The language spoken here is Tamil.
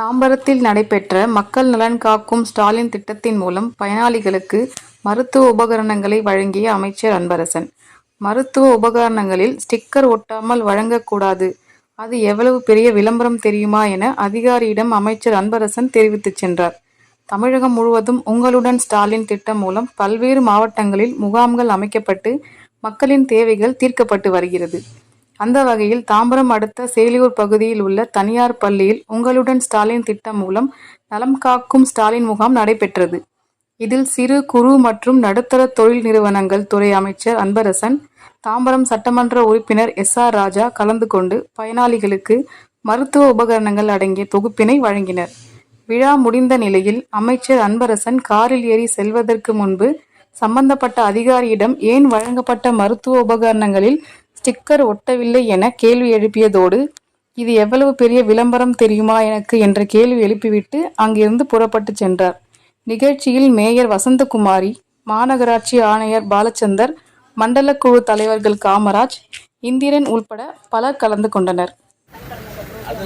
தாம்பரத்தில் நடைபெற்ற மக்கள் நலன் காக்கும் ஸ்டாலின் திட்டத்தின் மூலம் பயனாளிகளுக்கு மருத்துவ உபகரணங்களை வழங்கிய அமைச்சர் அன்பரசன். மருத்துவ உபகரணங்களில் ஸ்டிக்கர் ஒட்டாமல் வழங்கக்கூடாது. அது எவ்வளவு பெரிய விளம்பரம் தெரியுமா என அதிகாரியிடம் அமைச்சர் அன்பரசன் தெரிவித்துச் சென்றார். தமிழகம் முழுவதும் உங்களுடன் ஸ்டாலின் திட்டம் மூலம் பல்வேறு மாவட்டங்களில் முகாம்கள் அமைக்கப்பட்டு மக்களின் தேவைகள் தீர்க்கப்பட்டு வருகிறது. அந்த வகையில் தாம்பரம் அடுத்த சேலியூர் பகுதியில் உள்ள தனியார் பள்ளியில் உங்களுடன் ஸ்டாலின் திட்டம் மூலம் நலம் காக்கும் ஸ்டாலின் முகாம் நடைபெற்றது. இதில் சிறு குறு மற்றும் நடுத்தர தொழில் நிறுவனங்கள் துறை அமைச்சர் அன்பரசன் தாம்பரம் சட்டமன்ற உறுப்பினர் எஸ் ஆர் ராஜா கலந்து கொண்டு பயனாளிகளுக்கு மருத்துவ உபகரணங்கள் அடங்கிய தொகுப்பினை வழங்கினர். விழா முடிந்த நிலையில் அமைச்சர் அன்பரசன் காரில் ஏறி செல்வதற்கு முன்பு சம்பந்தப்பட்ட அதிகாரியிடம் ஏன் வழங்கப்பட்ட மருத்துவ உபகரணங்களில் ஸ்டிக்கர் ஒட்டவில்லை என கேள்வி எழுப்பியதோடு இது எவ்வளவு பெரிய விளம்பரம் தெரியுமா எனக்கு? என்ற கேள்வி எழுப்பிவிட்டு அங்கிருந்து புறப்பட்டு சென்றார். நிகழ்ச்சியில் மேயர் வசந்தகுமாரி மாநகராட்சி ஆணையர் பாலச்சந்தர் மண்டல குழு தலைவர்கள் காமராஜ் இந்திரன் உள்பட பலர் கலந்து கொண்டனர். அது